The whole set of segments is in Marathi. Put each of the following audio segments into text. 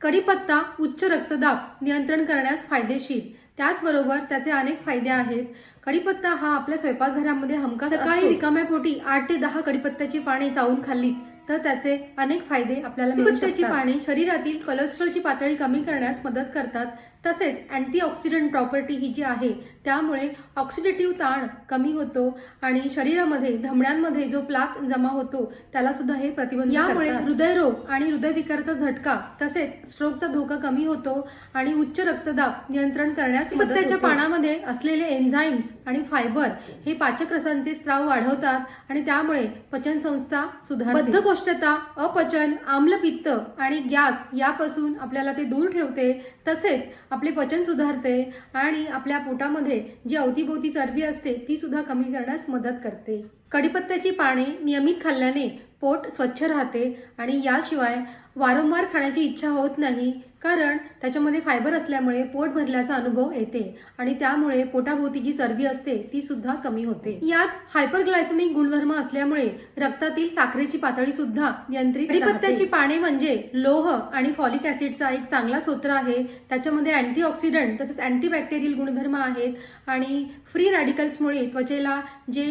कढीपत्ता उच्च रक्तदाब नियंत्रण करण्यास फायदेशीर. त्याचबरोबर त्याचे अनेक फायदे आहेत. कढीपत्ता हा आपल्या स्वयंपाकघरामध्ये हमखास सकाळी रिकाम्या पोटी आठ ते दहा कढीपत्त्याची पाने चावून खाल्ली तर त्याचे अनेक फायदे आपल्याला कढीपत्त्याची पाने शरीरातील कोलेस्ट्रॉलची पातळी कमी करण्यास मदत करतात. तसेच अँटीऑक्सिडंट प्रॉपर्टी ही जी आहे त्यामुळे ऑक्सिडेटिव्ह ताण कमी होतो आणि शरीरामध्ये धमण्यांमध्ये जो प्लाक जमा होतो त्याला सुद्धा हे प्रतिबंध यामुळे हृदयरोग आणि हृदयविकाराचा झटका तसेच स्ट्रोकचा धोका कमी होतो आणि उच्च रक्तदाब नियंत्रण करण्यास पत्त्याच्या पानामध्ये असलेले एन्झाईम्स आणि फायबर हे पाचक रसांचे स्त्राव वाढवतात आणि त्यामुळे पचन संस्था सुधारते. बद्धकोष्ठता अपचन आम्लपित्त आणि गॅस यापासून आपल्याला ते दूर ठेवते. तसेच आपले पचन सुधारते आणि आपल्या पोटामध्ये जी अवतीभोवती चरबी असते ती सुद्धा कमी करण्यास मदत करते. कढीपत्त्याची पाने नियमित खाल्ल्याने पोट स्वच्छ राहते आणि याशिवाय वारंवार खाण्याची इच्छा होत नाही कारण त्याच्यामध्ये फायबर असल्यामुळे पोट भरल्याचा अनुभव येते आणि त्यामुळे पोटाभोवती जी चरबी असते ती सुद्धा कमी होते. यात हायपरग्लायसेमिक गुणधर्म असल्यामुळे रक्तातील साखरेची पातळी सुद्धा नियंत्रित कढीपत्त्याची पाने म्हणजे लोह आणि फॉलिक ऍसिडचा एक चांगला स्रोत आहे. त्याच्यामध्ये अँटीऑक्सिडंट तसेच अँटीबॅक्टेरियल गुणधर्म आहेत आणि फ्री रॅडिकल्समुळे त्वचेला जे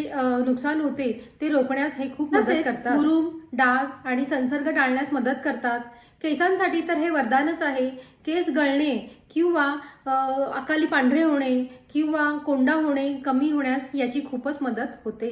नुकसान होते ते रोखण्यास हे खूप मदत करतात. मुरूम डाग आणि संसर्ग टाळण्यास मदत करतात. केसांसाठी तर हे वरदानच आहे. केस गळणे किंवा अकाली पांढरे होणे किंवा कोंडा होणे कमी होण्यास याची खूपच मदत होते.